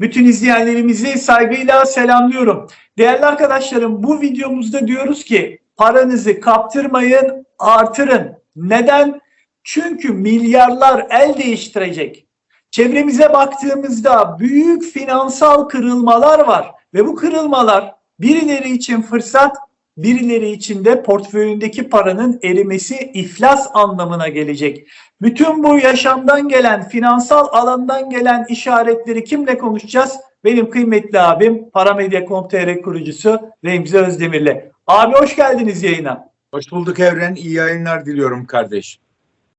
Bütün izleyenlerimizi saygıyla selamlıyorum. Değerli arkadaşlarım bu videomuzda diyoruz ki paranızı kaptırmayın, artırın. Neden? Çünkü milyarlar el değiştirecek. Çevremize baktığımızda büyük finansal kırılmalar var ve bu kırılmalar birileri için fırsat, birileri için de portföyündeki paranın erimesi iflas anlamına gelecek. Bütün bu yaşamdan gelen, finansal alandan gelen işaretleri kimle konuşacağız? Benim kıymetli abim Paramedya.com.tr kurucusu Remzi Özdemir'le. Abi hoş geldiniz yayına. Hoş bulduk Evren. İyi yayınlar diliyorum kardeş.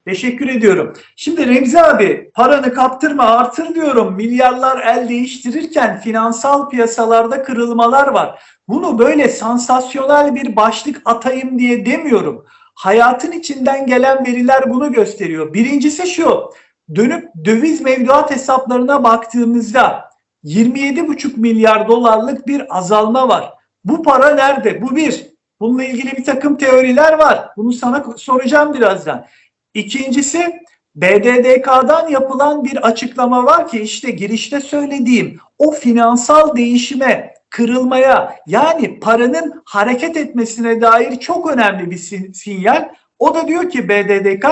Teşekkür ediyorum. Şimdi Remzi abi paranı kaptırma artır diyorum. Milyarlar el değiştirirken finansal piyasalarda kırılmalar var. Bunu böyle sansasyonel bir başlık atayım diye demiyorum. Hayatın içinden gelen veriler bunu gösteriyor. Birincisi şu. Dönüp döviz mevduat hesaplarına baktığımızda 27,5 milyar dolarlık bir azalma var. Bu para nerede? Bu bir. Bununla ilgili bir takım teoriler var. Bunu sana soracağım birazdan. İkincisi BDDK'dan yapılan bir açıklama var ki işte girişte söylediğim o finansal değişime, kırılmaya yani paranın hareket etmesine dair çok önemli bir sin- sinyal. O da diyor ki BDDK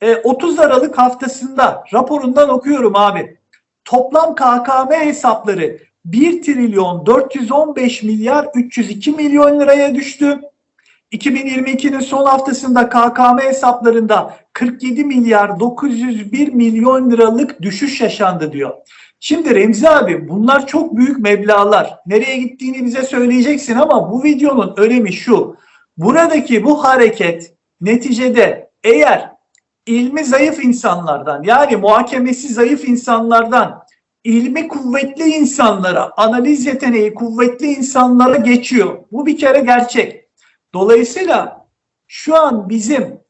e, 30 Aralık haftasında raporundan okuyorum abi. Toplam KKM hesapları 1 trilyon 415 milyar 302 milyon liraya düştü. 2022'nin son haftasında KKM hesaplarında 47 milyar 901 milyon liralık düşüş yaşandı diyor. Şimdi Remzi abi bunlar çok büyük meblağlar. Nereye gittiğini bize söyleyeceksin ama bu videonun önemi şu. Buradaki bu hareket neticede eğer ilmi zayıf insanlardan yani muhakemesi zayıf insanlardan ilmi kuvvetli insanlara, analiz yeteneği kuvvetli insanlara geçiyor. Bu bir kere gerçek. Dolayısıyla şu an bizim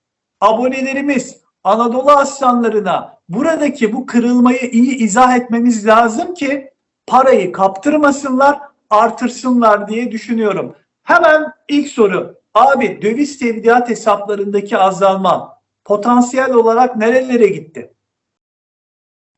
abonelerimiz Anadolu aslanlarına buradaki bu kırılmayı iyi izah etmemiz lazım ki parayı kaptırmasınlar, artırsınlar diye düşünüyorum. Hemen ilk soru. Abi döviz tevdiat hesaplarındaki azalma potansiyel olarak nerelere gitti?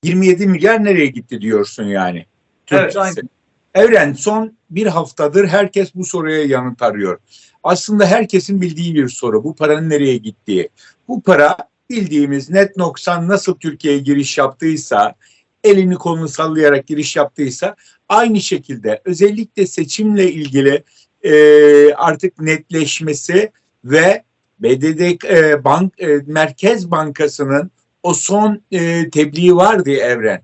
27 milyar nereye gitti diyorsun yani? Evet, Türkçesi. aynen. Evren son bir haftadır herkes bu soruya yanıt arıyor. Aslında herkesin bildiği bir soru. Bu paranın nereye gittiği. Bu para bildiğimiz net noksan nasıl Türkiye'ye giriş yaptıysa, elini kolunu sallayarak giriş yaptıysa aynı şekilde özellikle seçimle ilgili e, artık netleşmesi ve BDD e, bank e, Merkez Bankası'nın o son e, tebliği vardı Evren.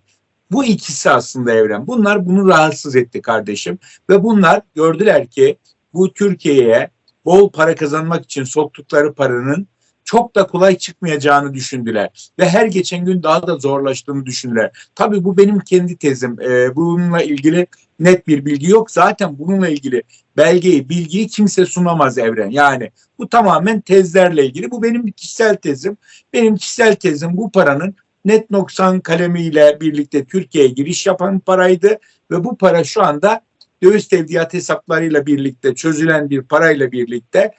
Bu ikisi aslında Evren. Bunlar bunu rahatsız etti kardeşim ve bunlar gördüler ki bu Türkiye'ye bol para kazanmak için soktukları paranın çok da kolay çıkmayacağını düşündüler ve her geçen gün daha da zorlaştığını düşündüler. Tabii bu benim kendi tezim. Ee, bununla ilgili net bir bilgi yok. Zaten bununla ilgili belgeyi, bilgiyi kimse sunamaz evren. Yani bu tamamen tezlerle ilgili. Bu benim kişisel tezim. Benim kişisel tezim bu paranın net noksan kalemiyle birlikte Türkiye'ye giriş yapan paraydı ve bu para şu anda döviz tevdiat hesaplarıyla birlikte çözülen bir parayla birlikte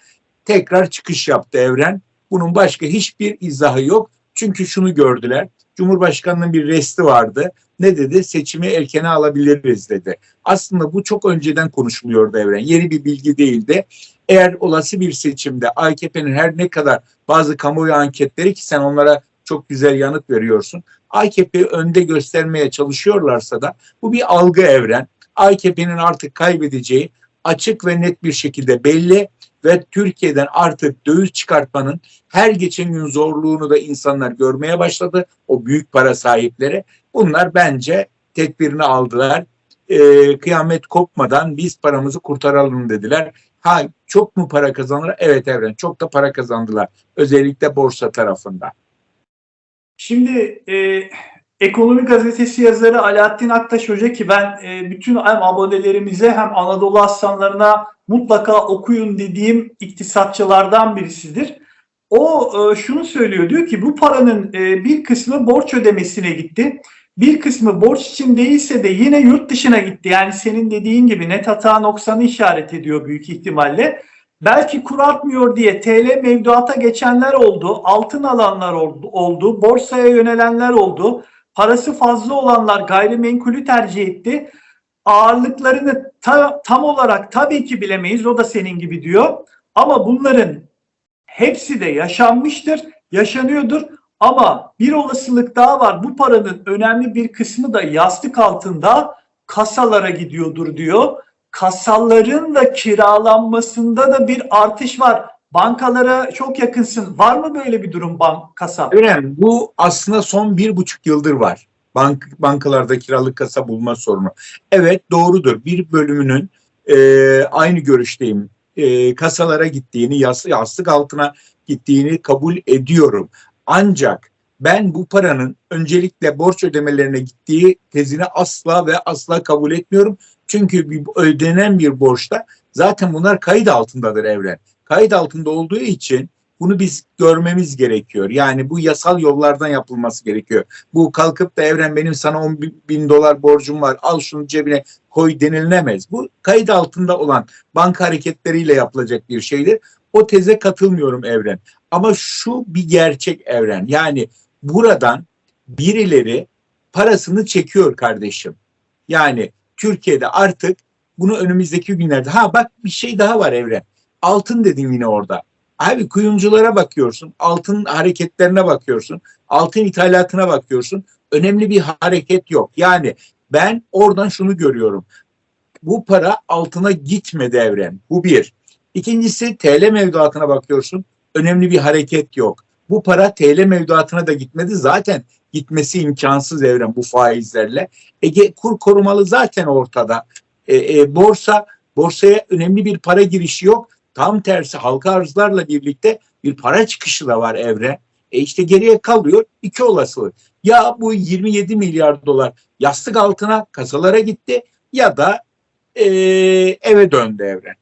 tekrar çıkış yaptı evren. Bunun başka hiçbir izahı yok. Çünkü şunu gördüler. Cumhurbaşkanının bir resti vardı. Ne dedi? Seçimi erkene alabiliriz dedi. Aslında bu çok önceden konuşuluyordu evren. Yeni bir bilgi değildi. Eğer olası bir seçimde AKP'nin her ne kadar bazı kamuoyu anketleri ki sen onlara çok güzel yanıt veriyorsun. AKP'yi önde göstermeye çalışıyorlarsa da bu bir algı evren. AKP'nin artık kaybedeceği açık ve net bir şekilde belli ve Türkiye'den artık döviz çıkartmanın her geçen gün zorluğunu da insanlar görmeye başladı. O büyük para sahipleri. Bunlar bence tedbirini aldılar. Ee, kıyamet kopmadan biz paramızı kurtaralım dediler. Ha çok mu para kazanırlar? Evet Evren çok da para kazandılar. Özellikle borsa tarafında. Şimdi e, Ekonomi Gazetesi yazarı Alaaddin Aktaş Hoca ki ben e, bütün hem abonelerimize hem Anadolu Aslanlarına mutlaka okuyun dediğim iktisatçılardan birisidir. O e, şunu söylüyor diyor ki bu paranın e, bir kısmı borç ödemesine gitti. Bir kısmı borç için değilse de yine yurt dışına gitti. Yani senin dediğin gibi net hata noksanı işaret ediyor büyük ihtimalle. Belki kur artmıyor diye TL mevduata geçenler oldu, altın alanlar oldu, borsaya yönelenler oldu. Parası fazla olanlar gayrimenkulü tercih etti. Ağırlıklarını ta- tam olarak tabii ki bilemeyiz. O da senin gibi diyor. Ama bunların hepsi de yaşanmıştır, yaşanıyordur. Ama bir olasılık daha var. Bu paranın önemli bir kısmı da yastık altında kasalara gidiyordur diyor. Kasaların da kiralanmasında da bir artış var. Bankalara çok yakınsın. Var mı böyle bir durum bank kasa? Önemli. Bu aslında son bir buçuk yıldır var. Bank, bankalarda kiralık kasa bulma sorunu. Evet doğrudur. Bir bölümünün e, aynı görüşteyim. E, kasalara gittiğini, yas, yastık altına gittiğini kabul ediyorum. Ancak ben bu paranın öncelikle borç ödemelerine gittiği tezini asla ve asla kabul etmiyorum. Çünkü bir ödenen bir borçta zaten bunlar kayıt altındadır evren. Kayıt altında olduğu için bunu biz görmemiz gerekiyor. Yani bu yasal yollardan yapılması gerekiyor. Bu kalkıp da evren benim sana 10 bin- dolar borcum var al şunu cebine koy denilemez. Bu kayıt altında olan banka hareketleriyle yapılacak bir şeydir. O teze katılmıyorum evren. Ama şu bir gerçek evren. Yani buradan birileri parasını çekiyor kardeşim. Yani Türkiye'de artık bunu önümüzdeki günlerde ha bak bir şey daha var evren. Altın dedin yine orada. Abi kuyumculara bakıyorsun, altın hareketlerine bakıyorsun, altın ithalatına bakıyorsun. Önemli bir hareket yok. Yani ben oradan şunu görüyorum. Bu para altına gitmedi evren. Bu bir. İkincisi TL mevduatına bakıyorsun. Önemli bir hareket yok. Bu para TL mevduatına da gitmedi. Zaten gitmesi imkansız evren bu faizlerle. Ege kur korumalı zaten ortada. E, e, borsa borsaya önemli bir para girişi yok. Tam tersi halka arzlarla birlikte bir para çıkışı da var evre. E işte geriye kalıyor iki olasılık. Ya bu 27 milyar dolar yastık altına kasalara gitti ya da e, eve döndü evren.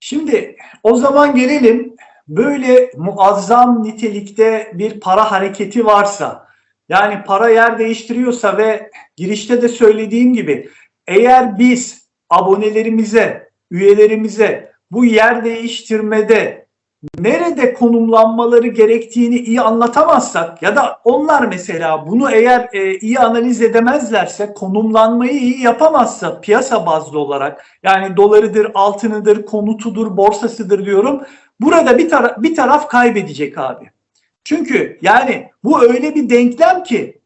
Şimdi o zaman gelelim böyle muazzam nitelikte bir para hareketi varsa yani para yer değiştiriyorsa ve girişte de söylediğim gibi eğer biz abonelerimize, üyelerimize bu yer değiştirmede nerede konumlanmaları gerektiğini iyi anlatamazsak ya da onlar mesela bunu eğer e, iyi analiz edemezlerse konumlanmayı iyi yapamazsa piyasa bazlı olarak yani dolarıdır, altınıdır, konutudur, borsasıdır diyorum. Burada bir, tara- bir taraf kaybedecek abi. Çünkü yani bu öyle bir denklem ki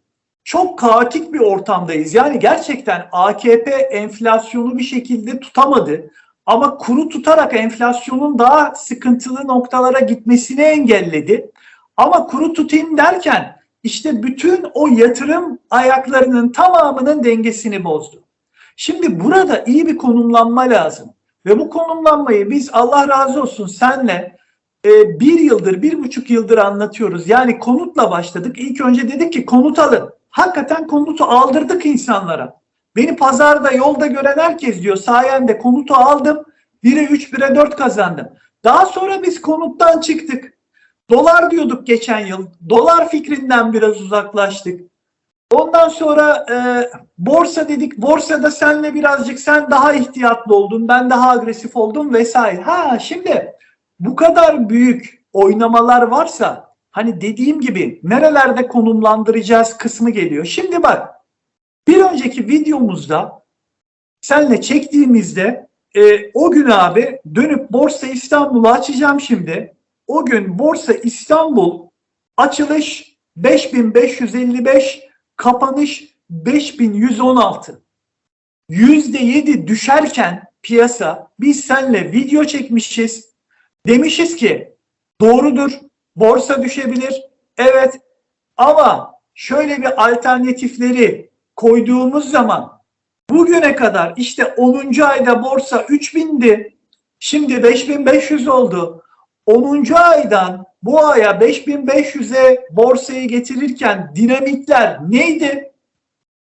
çok kaotik bir ortamdayız. Yani gerçekten AKP enflasyonu bir şekilde tutamadı. Ama kuru tutarak enflasyonun daha sıkıntılı noktalara gitmesini engelledi. Ama kuru tutayım derken işte bütün o yatırım ayaklarının tamamının dengesini bozdu. Şimdi burada iyi bir konumlanma lazım. Ve bu konumlanmayı biz Allah razı olsun senle e, bir yıldır, bir buçuk yıldır anlatıyoruz. Yani konutla başladık. İlk önce dedik ki konut alın. Hakikaten konutu aldırdık insanlara. Beni pazarda, yolda gören herkes diyor sayende konutu aldım. 1'e 3, 1'e 4 kazandım. Daha sonra biz konuttan çıktık. Dolar diyorduk geçen yıl. Dolar fikrinden biraz uzaklaştık. Ondan sonra e, borsa dedik. Borsada senle birazcık sen daha ihtiyatlı oldun. Ben daha agresif oldum vesaire. Ha şimdi bu kadar büyük oynamalar varsa hani dediğim gibi nerelerde konumlandıracağız kısmı geliyor. Şimdi bak bir önceki videomuzda senle çektiğimizde e, o gün abi dönüp Borsa İstanbul'u açacağım şimdi. O gün Borsa İstanbul açılış 5555 kapanış 5116. %7 düşerken piyasa biz senle video çekmişiz. Demişiz ki doğrudur borsa düşebilir. Evet ama şöyle bir alternatifleri koyduğumuz zaman bugüne kadar işte 10. ayda borsa 3000'di. Şimdi 5500 oldu. 10. aydan bu aya 5500'e borsayı getirirken dinamikler neydi?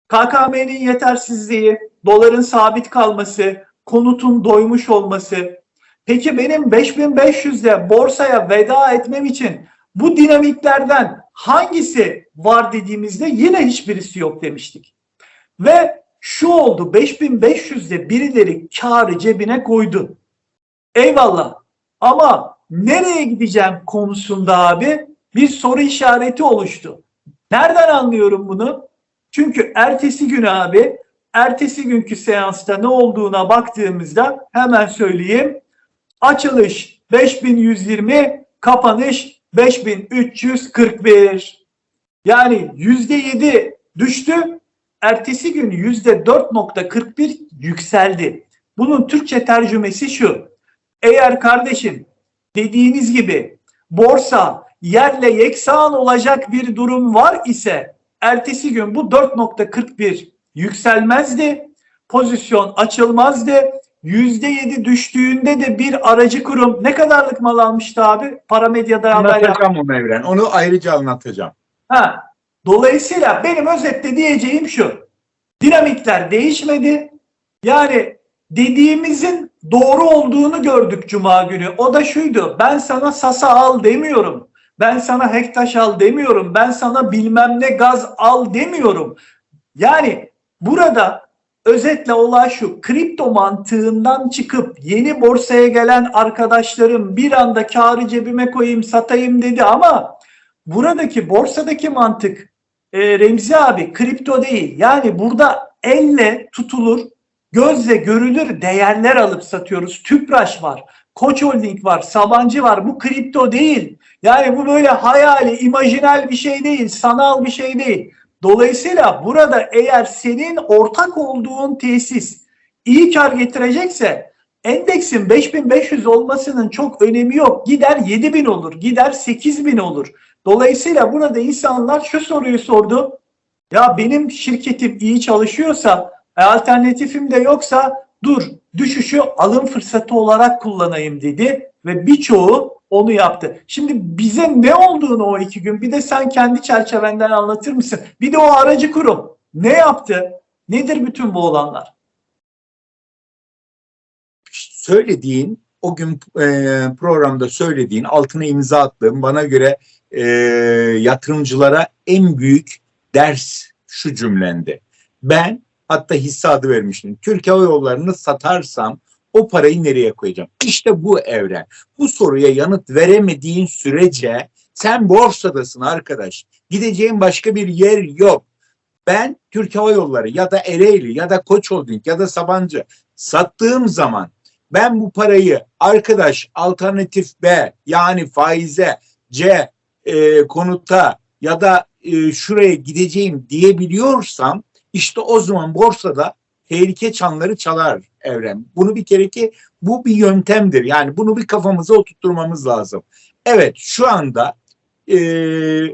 KKM'nin yetersizliği, doların sabit kalması, konutun doymuş olması. Peki benim 5500'de borsaya veda etmem için bu dinamiklerden hangisi var dediğimizde yine hiçbirisi yok demiştik. Ve şu oldu 5500'de birileri karı cebine koydu. Eyvallah. Ama nereye gideceğim konusunda abi bir soru işareti oluştu. Nereden anlıyorum bunu? Çünkü ertesi gün abi, ertesi günkü seansta ne olduğuna baktığımızda hemen söyleyeyim. Açılış 5120, kapanış 5341. Yani %7 düştü, ertesi gün %4.41 yükseldi. Bunun Türkçe tercümesi şu. Eğer kardeşim dediğiniz gibi borsa yerle yeksan olacak bir durum var ise ertesi gün bu 4.41 yükselmezdi. Pozisyon açılmazdı. %7 düştüğünde de bir aracı kurum ne kadarlık mal almıştı abi? Paramedya'da haber. Anlatacağım onu Evren. Onu ayrıca anlatacağım. Ha. Dolayısıyla benim özetle diyeceğim şu. Dinamikler değişmedi. Yani dediğimizin doğru olduğunu gördük cuma günü. O da şuydu. Ben sana sasa al demiyorum. Ben sana hektaş al demiyorum. Ben sana bilmem ne gaz al demiyorum. Yani burada özetle olay şu. Kripto mantığından çıkıp yeni borsaya gelen arkadaşlarım bir anda karı cebime koyayım satayım dedi ama buradaki borsadaki mantık e, Remzi abi kripto değil. Yani burada elle tutulur, gözle görülür değerler alıp satıyoruz. Tüpraş var, Koç Holding var, Sabancı var. Bu kripto değil. Yani bu böyle hayali, imajinal bir şey değil, sanal bir şey değil. Dolayısıyla burada eğer senin ortak olduğun tesis iyi kar getirecekse endeksin 5500 olmasının çok önemi yok. Gider 7000 olur, gider 8000 olur. Dolayısıyla burada insanlar şu soruyu sordu. Ya benim şirketim iyi çalışıyorsa, alternatifim de yoksa dur düşüşü alım fırsatı olarak kullanayım dedi ve birçoğu onu yaptı. Şimdi bize ne olduğunu o iki gün bir de sen kendi çerçevenden anlatır mısın? Bir de o aracı kurum ne yaptı? Nedir bütün bu olanlar? Söylediğin o gün e, programda söylediğin altına imza attığım bana göre e, yatırımcılara en büyük ders şu cümlendi. Ben hatta hisse adı vermiştim. Türk Hava Yolları'nı satarsam o parayı nereye koyacağım? İşte bu evren. Bu soruya yanıt veremediğin sürece sen borsadasın arkadaş. Gideceğin başka bir yer yok. Ben Türk Hava Yolları ya da Ereğli ya da Koç Holding ya da Sabancı sattığım zaman ben bu parayı arkadaş alternatif B yani faize C e, konuta ya da e, şuraya gideceğim diyebiliyorsam işte o zaman borsada tehlike çanları çalar evren. Bunu bir kere ki bu bir yöntemdir. Yani bunu bir kafamıza oturtturmamız lazım. Evet şu anda e,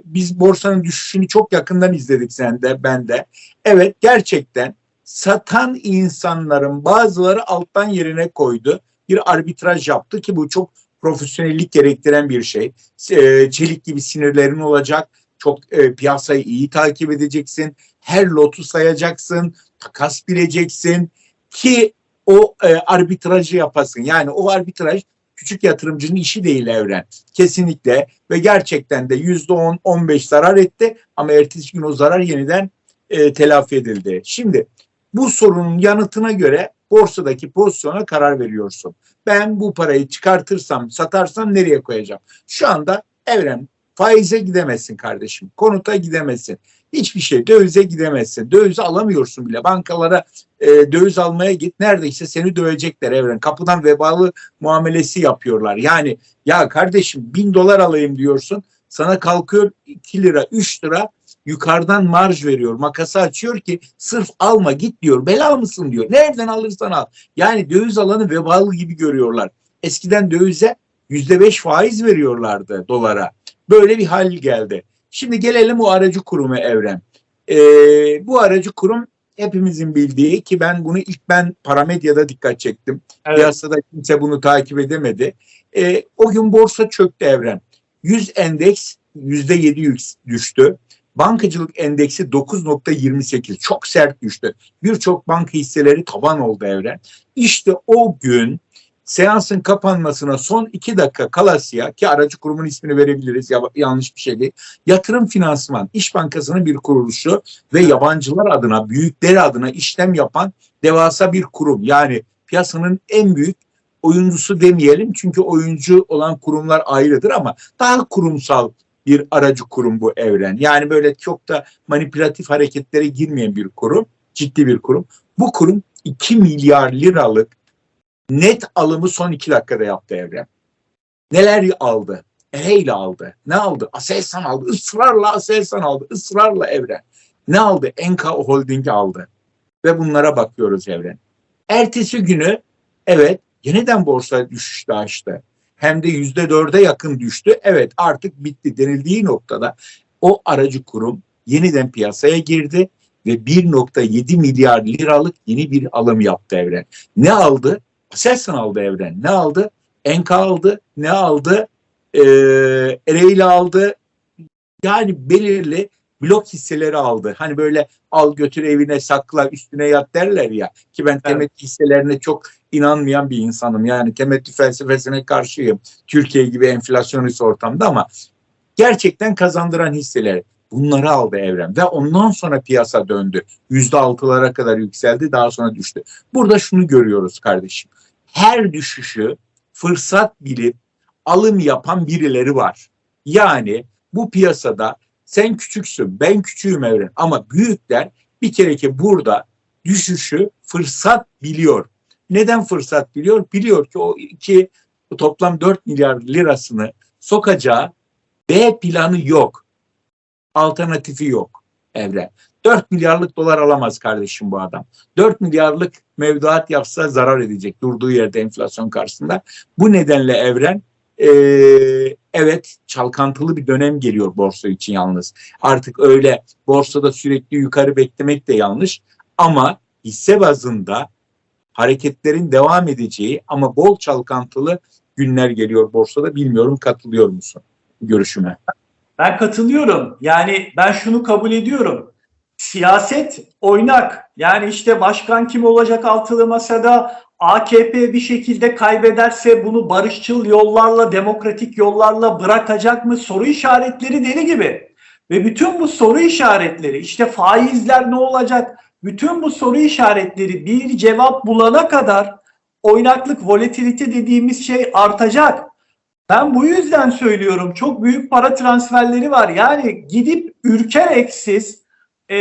biz borsanın düşüşünü çok yakından izledik sen de ben de. Evet gerçekten satan insanların bazıları alttan yerine koydu. Bir arbitraj yaptı ki bu çok profesyonellik gerektiren bir şey. E, çelik gibi sinirlerin olacak. Çok e, piyasayı iyi takip edeceksin. Her lotu sayacaksın. Takas bileceksin ki o e, arbitrajı yapasın. Yani o arbitraj küçük yatırımcının işi değil evren. Kesinlikle ve gerçekten de yüzde on, on beş zarar etti ama ertesi gün o zarar yeniden e, telafi edildi. Şimdi bu sorunun yanıtına göre borsadaki pozisyona karar veriyorsun. Ben bu parayı çıkartırsam, satarsam nereye koyacağım? Şu anda evren faize gidemezsin kardeşim. Konuta gidemezsin. Hiçbir şey dövize gidemezsin. Döviz alamıyorsun bile. Bankalara e, döviz almaya git. Neredeyse seni dövecekler evren. Kapıdan vebalı muamelesi yapıyorlar. Yani ya kardeşim bin dolar alayım diyorsun. Sana kalkıyor 2 lira 3 lira yukarıdan marj veriyor. Makası açıyor ki sırf alma git diyor. Bela mısın diyor. Nereden alırsan al. Yani döviz alanı vebalı gibi görüyorlar. Eskiden dövize yüzde beş faiz veriyorlardı dolara. Böyle bir hal geldi. Şimdi gelelim o aracı kurumu Evren. Ee, bu aracı kurum hepimizin bildiği ki ben bunu ilk ben Paramedya'da dikkat çektim. Evet. Piyasada kimse bunu takip edemedi. Ee, o gün borsa çöktü Evren. 100 endeks %7 düştü. Bankacılık endeksi 9.28 çok sert düştü. Birçok banka hisseleri taban oldu evren. İşte o gün seansın kapanmasına son iki dakika kalasya ki aracı kurumun ismini verebiliriz ya, yanlış bir şey değil. Yatırım Finansman İş Bankası'nın bir kuruluşu ve yabancılar adına büyükleri adına işlem yapan devasa bir kurum. Yani piyasanın en büyük oyuncusu demeyelim çünkü oyuncu olan kurumlar ayrıdır ama daha kurumsal bir aracı kurum bu evren. Yani böyle çok da manipülatif hareketlere girmeyen bir kurum, ciddi bir kurum. Bu kurum 2 milyar liralık net alımı son 2 dakikada yaptı evren. Neler aldı? Ereğli aldı. Ne aldı? Aselsan aldı. Israrla Aselsan aldı. Israrla evren. Ne aldı? Enka Holding aldı. Ve bunlara bakıyoruz evren. Ertesi günü evet yeniden borsa düşüşte açtı. Hem de yüzde dörde yakın düştü. Evet artık bitti denildiği noktada o aracı kurum yeniden piyasaya girdi ve 1.7 milyar liralık yeni bir alım yaptı evren. Ne aldı? Aselsan aldı evren. Ne aldı? Enka aldı. Ne aldı? Ee, Ereğli aldı. Yani belirli blok hisseleri aldı. Hani böyle al götür evine sakla üstüne yat derler ya. Ki ben temettü hisselerine çok inanmayan bir insanım. Yani temettü felsefesine karşıyım. Türkiye gibi enflasyonist ortamda ama gerçekten kazandıran hisseler. Bunları aldı evren ve ondan sonra piyasa döndü. Yüzde altılara kadar yükseldi daha sonra düştü. Burada şunu görüyoruz kardeşim. Her düşüşü fırsat bilip alım yapan birileri var. Yani bu piyasada sen küçüksün, ben küçüğüm evren ama büyükler bir kere ki burada düşüşü fırsat biliyor. Neden fırsat biliyor? Biliyor ki o iki toplam 4 milyar lirasını sokacağı B planı yok. Alternatifi yok evren. 4 milyarlık dolar alamaz kardeşim bu adam. 4 milyarlık mevduat yapsa zarar edecek durduğu yerde enflasyon karşısında. Bu nedenle evren e, evet çalkantılı bir dönem geliyor borsa için yalnız. Artık öyle borsada sürekli yukarı beklemek de yanlış ama hisse bazında hareketlerin devam edeceği ama bol çalkantılı günler geliyor borsada. Bilmiyorum katılıyor musun görüşüme? Ben katılıyorum. Yani ben şunu kabul ediyorum. Siyaset oynak. Yani işte başkan kim olacak altılı masada AKP bir şekilde kaybederse bunu barışçıl yollarla, demokratik yollarla bırakacak mı? Soru işaretleri deli gibi. Ve bütün bu soru işaretleri işte faizler ne olacak? Bütün bu soru işaretleri bir cevap bulana kadar oynaklık, volatilite dediğimiz şey artacak. Ben bu yüzden söylüyorum çok büyük para transferleri var. Yani gidip ürkerek siz e,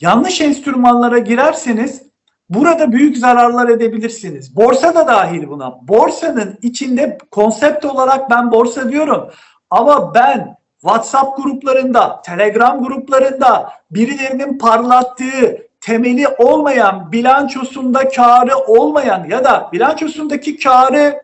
yanlış enstrümanlara girerseniz burada büyük zararlar edebilirsiniz. Borsa da dahil buna. Borsanın içinde konsept olarak ben borsa diyorum. Ama ben WhatsApp gruplarında, Telegram gruplarında birilerinin parlattığı temeli olmayan, bilançosunda karı olmayan ya da bilançosundaki karı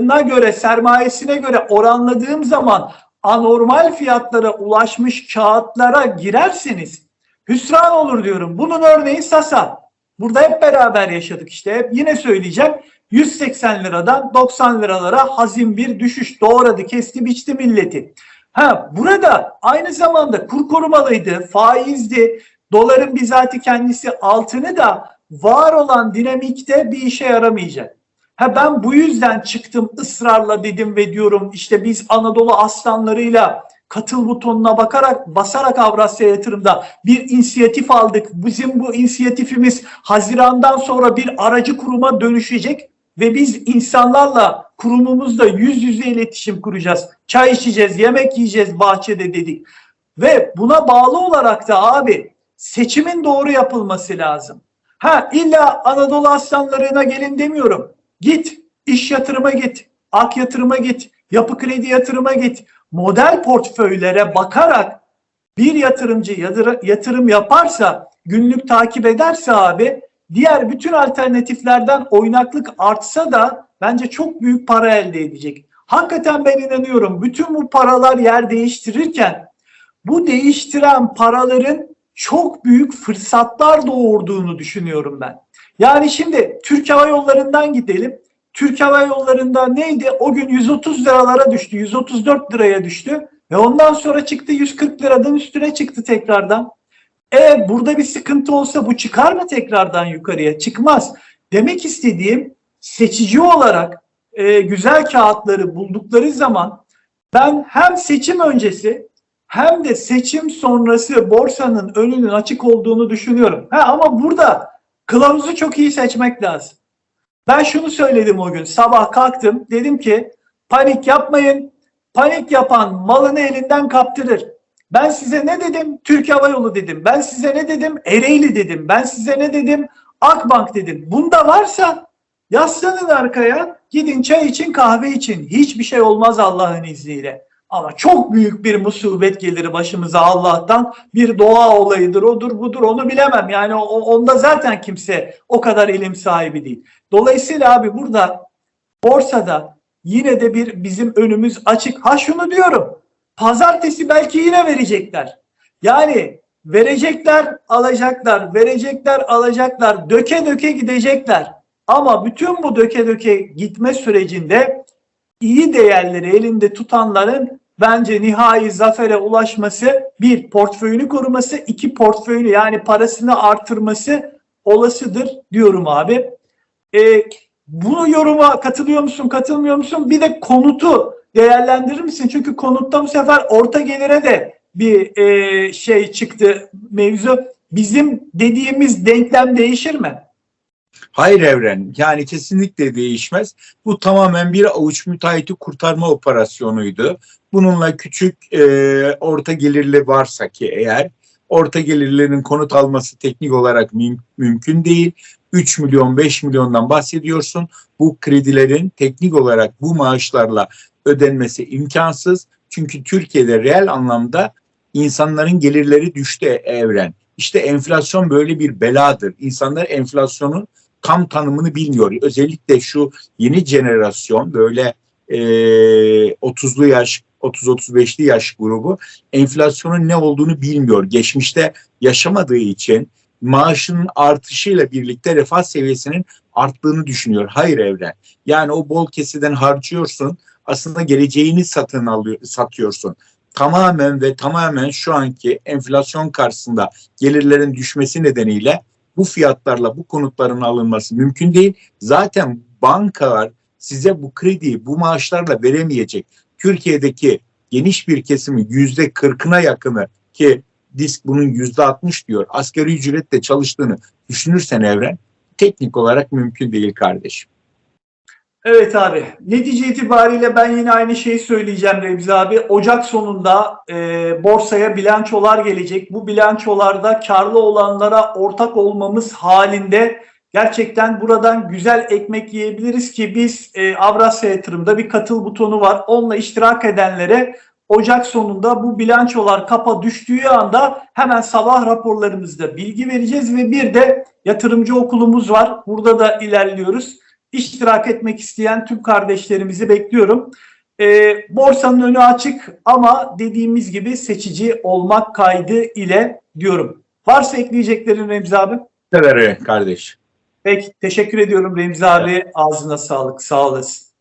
na göre, sermayesine göre oranladığım zaman anormal fiyatlara ulaşmış kağıtlara girerseniz hüsran olur diyorum. Bunun örneği Sasa. Burada hep beraber yaşadık işte. Hep yine söyleyeceğim. 180 liradan 90 liralara hazin bir düşüş doğradı, kesti, biçti milleti. Ha burada aynı zamanda kur korumalıydı, faizdi, doların bizatihi kendisi altını da var olan dinamikte bir işe yaramayacak. Ha ben bu yüzden çıktım ısrarla dedim ve diyorum işte biz Anadolu aslanlarıyla katıl butonuna bakarak basarak Avrasya yatırımda bir inisiyatif aldık. Bizim bu inisiyatifimiz Haziran'dan sonra bir aracı kuruma dönüşecek ve biz insanlarla kurumumuzda yüz yüze iletişim kuracağız. Çay içeceğiz, yemek yiyeceğiz bahçede dedik. Ve buna bağlı olarak da abi seçimin doğru yapılması lazım. Ha illa Anadolu aslanlarına gelin demiyorum. Git, iş yatırıma git, ak yatırıma git, yapı kredi yatırıma git. Model portföylere bakarak bir yatırımcı yatırım yaparsa, günlük takip ederse abi diğer bütün alternatiflerden oynaklık artsa da bence çok büyük para elde edecek. Hakikaten ben inanıyorum bütün bu paralar yer değiştirirken bu değiştiren paraların çok büyük fırsatlar doğurduğunu düşünüyorum ben. Yani şimdi Türk Hava Yolları'ndan gidelim. Türk Hava Yolları'nda neydi? O gün 130 liralara düştü. 134 liraya düştü. Ve ondan sonra çıktı 140 liradan üstüne çıktı tekrardan. E burada bir sıkıntı olsa bu çıkar mı tekrardan yukarıya? Çıkmaz. Demek istediğim seçici olarak e, güzel kağıtları buldukları zaman ben hem seçim öncesi hem de seçim sonrası borsanın önünün açık olduğunu düşünüyorum. Ha, ama burada kılavuzu çok iyi seçmek lazım. Ben şunu söyledim o gün. Sabah kalktım. Dedim ki panik yapmayın. panik yapan malını elinden kaptırır. Ben size ne dedim? Türk Hava Yolu dedim. Ben size ne dedim? Ereğli dedim. Ben size ne dedim? Akbank dedim. Bunda varsa yaslanın arkaya, gidin çay için, kahve için. Hiçbir şey olmaz Allah'ın izniyle. Ama çok büyük bir musibet gelir başımıza Allah'tan. Bir doğa olayıdır, odur, budur onu bilemem. Yani onda zaten kimse o kadar ilim sahibi değil. Dolayısıyla abi burada borsada yine de bir bizim önümüz açık. Ha şunu diyorum. Pazartesi belki yine verecekler. Yani verecekler, alacaklar, verecekler, alacaklar, döke döke gidecekler. Ama bütün bu döke döke gitme sürecinde iyi değerleri elinde tutanların bence nihai zafere ulaşması bir portföyünü koruması, iki portföyünü yani parasını artırması olasıdır diyorum abi. Ee, bunu yoruma katılıyor musun, katılmıyor musun? Bir de konutu değerlendirir misin? Çünkü konutta bu sefer orta gelire de bir e, şey çıktı mevzu. Bizim dediğimiz denklem değişir mi? Hayır Evren yani kesinlikle değişmez. Bu tamamen bir avuç müteahhiti kurtarma operasyonuydu. Bununla küçük e, orta gelirli varsa ki eğer orta gelirlerin konut alması teknik olarak müm- mümkün değil. 3 milyon 5 milyondan bahsediyorsun. Bu kredilerin teknik olarak bu maaşlarla ödenmesi imkansız. Çünkü Türkiye'de reel anlamda insanların gelirleri düştü evren. İşte enflasyon böyle bir beladır. İnsanlar enflasyonun tam tanımını bilmiyor. Özellikle şu yeni jenerasyon böyle e, 30'lu yaş, 30-35'li yaş grubu enflasyonun ne olduğunu bilmiyor. Geçmişte yaşamadığı için maaşının artışıyla birlikte refah seviyesinin arttığını düşünüyor. Hayır evren. Yani o bol keseden harcıyorsun. Aslında geleceğini satın alıyor, satıyorsun. Tamamen ve tamamen şu anki enflasyon karşısında gelirlerin düşmesi nedeniyle bu fiyatlarla bu konutların alınması mümkün değil. Zaten bankalar size bu krediyi bu maaşlarla veremeyecek. Türkiye'deki geniş bir kesimi yüzde kırkına yakını ki disk bunun yüzde altmış diyor. Asgari ücretle çalıştığını düşünürsen evren teknik olarak mümkün değil kardeşim. Evet abi. Netice itibariyle ben yine aynı şeyi söyleyeceğim Remzi abi. Ocak sonunda e, borsaya bilançolar gelecek. Bu bilançolarda karlı olanlara ortak olmamız halinde gerçekten buradan güzel ekmek yiyebiliriz ki biz e, Avrasya Yatırım'da bir katıl butonu var. Onunla iştirak edenlere Ocak sonunda bu bilançolar kapa düştüğü anda hemen sabah raporlarımızda bilgi vereceğiz ve bir de yatırımcı okulumuz var. Burada da ilerliyoruz iştirak etmek isteyen tüm kardeşlerimizi bekliyorum. E, borsanın önü açık ama dediğimiz gibi seçici olmak kaydı ile diyorum. Varsa ekleyeceklerin Remzi abi? Sever kardeş. Peki teşekkür ediyorum Remzi abi. Ağzına sağlık. Sağ olasın.